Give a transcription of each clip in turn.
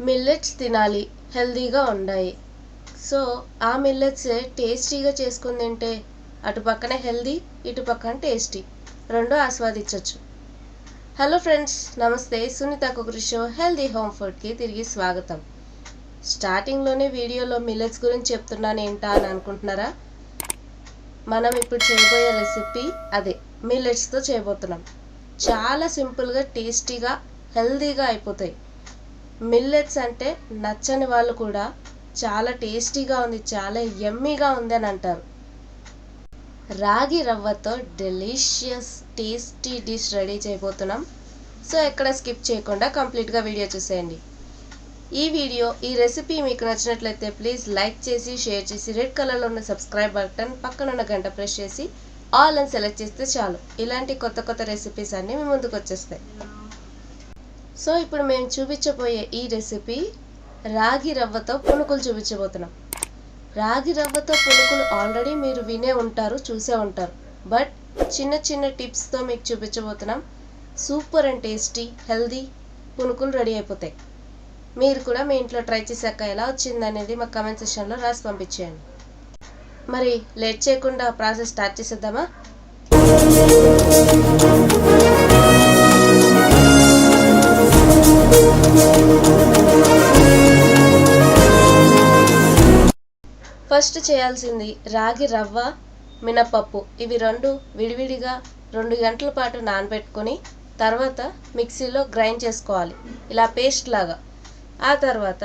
Millets తినాలి హెల్దీగా ఉండాయి. సో ఆ మిల్లెట్స్ టేస్టీగా చేసుకుని తింటే అటు పక్కన హెల్దీ ఇటు పక్కన టేస్టీ. రెండు ఆస్వాదించవచ్చు హలో ఫ్రెండ్స్ నమస్తే. Sunitha cookery show healthy home ఫుడ్కి తిరిగి స్వాగతం. స్టార్టింగ్లోనే వీడియోలో మిల్లెట్స్ గురించి చెప్తున్నాను ఏంటా అని అనుకుంటున్నారా? మనం ఇప్పుడు చేయబోయే రెసిపీ అదే మిల్లెట్స్తో చేయబోతున్నాం. చాలా సింపుల్గా టేస్టీగా హెల్దీగా అయిపోతాయి. మిల్లెట్స్ అంటే నచ్చని వాళ్ళు కూడా చాలా టేస్టీగా ఉంది చాలా ఎమ్మీగా ఉంది అని అంటారు. రాగి రవ్వతో డెలిషియస్ టేస్టీ డిష్ రెడీ చేయబోతున్నాం. సో ఎక్కడ స్కిప్ చేయకుండా కంప్లీట్గా వీడియో చూసేయండి. ఈ వీడియో ఈ రెసిపీ మీకు నచ్చినట్లయితే ప్లీజ్ లైక్ చేసి షేర్ చేసి రెడ్ కలర్లో ఉన్న సబ్స్క్రైబ్ బటన్ పక్కన ఉన్న గంట ప్రెస్ చేసి ఆల్ అని సెలెక్ట్ చేస్తే చాలు. ఇలాంటి కొత్త కొత్త రెసిపీస్ అన్నీ మీ ముందుకు వచ్చేస్తాయి. సో ఇప్పుడు మేము చూపించబోయే ఈ రెసిపీ రాగి రవ్వతో పునుకులు చూపించబోతున్నాం. రాగి రవ్వతో పునుకులు ఆల్రెడీ మీరు వినే ఉంటారు చూసే ఉంటారు. బట్ చిన్న చిన్న టిప్స్తో మీకు చూపించబోతున్నాం. సూపర్ అండ్ టేస్టీ హెల్దీ పునుకులు రెడీ అయిపోతాయి. మీరు కూడా మీ ఇంట్లో ట్రై చేశాక ఎలా వచ్చింది అనేది మా కమెంట్ సెక్షన్లో రాసి పంపించేయండి. మరి లేట్ చేయకుండా ప్రాసెస్ స్టార్ట్ చేసేద్దామా? ఫస్ట్ చేయాల్సింది రాగి రవ్వ మినపప్పు. ఇవి రెండు విడివిడిగా రెండు గంటల పాటు నానబెట్టుకొని తర్వాత మిక్సీలో గ్రైండ్ చేసుకోవాలి. ఇలా పేస్ట్ లాగా. ఆ తర్వాత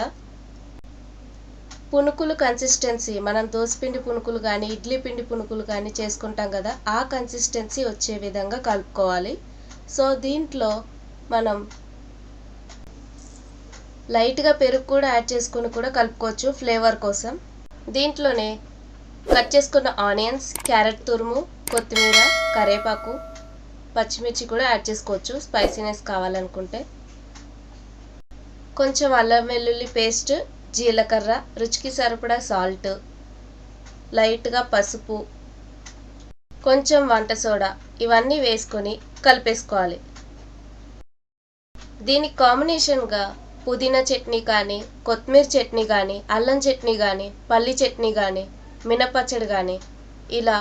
పునుకులు కన్సిస్టెన్సీ మనం దోసపిండి పునుకులు కానీ ఇడ్లీ పిండి పునుకులు కానీ చేసుకుంటాం కదా ఆ కన్సిస్టెన్సీ వచ్చే విధంగా కలుపుకోవాలి. సో దీంట్లో మనం లైట్గా పెరుగు కూడా యాడ్ చేసుకుని కూడా కలుపుకోవచ్చు ఫ్లేవర్ కోసం. దీంట్లోనే కట్ చేసుకున్న ఆనియన్స్ క్యారెట్ తురుము కొత్తిమీర కరేపాకు పచ్చిమిర్చి కూడా యాడ్ చేసుకోవచ్చు. స్పైసీనెస్ కావాలనుకుంటే. కొంచెం అల్లం వెల్లుల్లి పేస్ట్ జీలకర్ర రుచికి సరిపడా సాల్ట్ లైట్గా పసుపు కొంచెం వంట సోడా ఇవన్నీ వేసుకొని కలిపేసుకోవాలి. దీనికి కాంబినేషన్గా పుదీనా చట్నీ కానీ కొత్తిమీర చట్నీ కానీ అల్లం చట్నీ కానీ పల్లి చట్నీ కానీ మినపచ్చడి కానీ ఇలా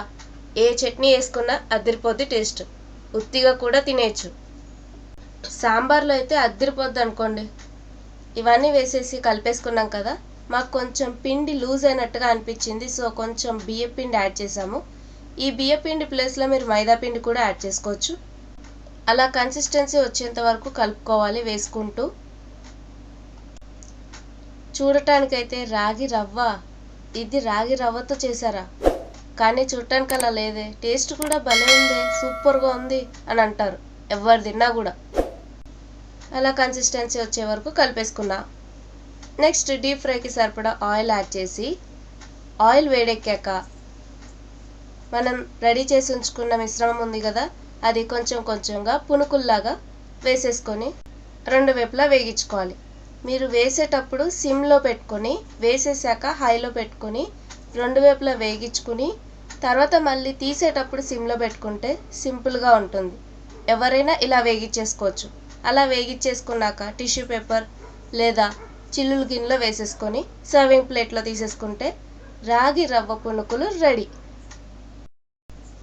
ఏ చట్నీ వేసుకున్నా అదిరిపోద్ది టేస్ట్. ఉత్తిగా కూడా తినేయచ్చు. సాంబార్లో అయితే అదిరిపోద్ది అనుకోండి. ఇవన్నీ వేసేసి కలిపేసుకున్నాం కదా మాకు కొంచెం పిండి లూజ్ అయినట్టుగా అనిపించింది సో కొంచెం బియ్య పిండి యాడ్ చేసాము ఈ బియ్య పిండి ప్లేస్లో మీరు మైదా పిండి కూడా యాడ్ చేసుకోవచ్చు. అలా కన్సిస్టెన్సీ వచ్చేంత వరకు కలుపుకోవాలి వేసుకుంటూ. చూడటానికైతే రాగి రవ్వ. ఇది రాగి రవ్వతో చేశారా? కానీ చూడటానికి అలా లేదే. టేస్ట్ కూడా భలే ఉంది సూపర్గా ఉంది అని అంటారు. ఎవరు తిన్నా కూడా. అలా కన్సిస్టెన్సీ వచ్చే వరకు కలిపేసుకున్నా. నెక్స్ట్ డీప్ ఫ్రైకి సరిపడా ఆయిల్ యాడ్ చేసి ఆయిల్ వేడెక్కాక మనం రెడీ చేసి ఉంచుకున్న మిశ్రమం ఉంది కదా అది కొంచెం కొంచెంగా పునుకుల్లాగా వేసేసుకొని రెండు వైపులా వేగించుకోవాలి. మీరు వేసేటప్పుడు సిమ్లో పెట్టుకొని వేసేసాక హైలో పెట్టుకొని రెండు వైపులా వేగించుకుని తర్వాత మళ్ళీ తీసేటప్పుడు సిమ్లో పెట్టుకుంటే సింపుల్గా ఉంటుంది. ఎవరైనా ఇలా వేగించేసుకోవచ్చు. అలా వేగించేసుకున్నాక టిష్యూ పేపర్ లేదా చిల్లులు గిన్నెలో వేసేసుకొని సర్వింగ్ ప్లేట్లో తీసేసుకుంటే రాగి రవ్వ పునుకులు రెడీ.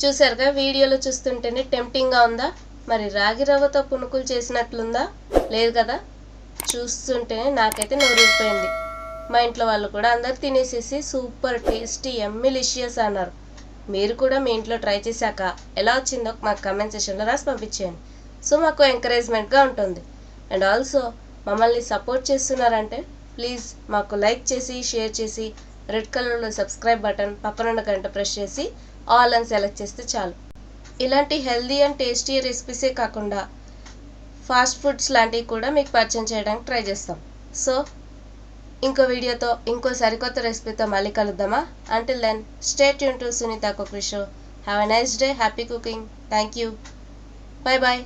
చూసారుగా వీడియోలో చూస్తుంటేనే టెంప్టింగ్గా ఉందా? మరి రాగి రవ్వతో పునుకులు చేసినట్లుందా? లేదు కదా? చూస్తుంటేనే నాకైతే నోరూరిపోయింది. మా ఇంట్లో వాళ్ళు కూడా అందరు తినేసేసి సూపర్ టేస్టీ ఎమ్మిలిషియస్ అన్నారు. మీరు కూడా మీ ఇంట్లో ట్రై చేశాక ఎలా వచ్చిందో మాకు కమెంట్ సెషన్లో రాసి పంపించేయండి. సో మాకు ఎంకరేజ్మెంట్గా ఉంటుంది. అండ్ ఆల్సో మమ్మల్ని సపోర్ట్ చేస్తున్నారంటే ప్లీజ్ మాకు లైక్ చేసి షేర్ చేసి రెడ్ కలర్లో సబ్స్క్రైబ్ బటన్ పక్కనున్న గంట ప్రెస్ చేసి ఆల్ అని సెలెక్ట్ చేస్తే చాలు. ఇలాంటి హెల్దీ అండ్ టేస్టీ రెసిపీసే కాకుండా ఫాస్ట్ ఫుడ్స్ లాంటివి కూడా మీకు పరిచయం చేయడానికి ట్రై చేస్తాం. సో ఇంకో వీడియోతో ఇంకో సరికొత్త రెసిపీతో మళ్ళీ కలుద్దామా? Until then stay Yoon to Sunitha cookery show have a nice day happy cooking thank you bye bye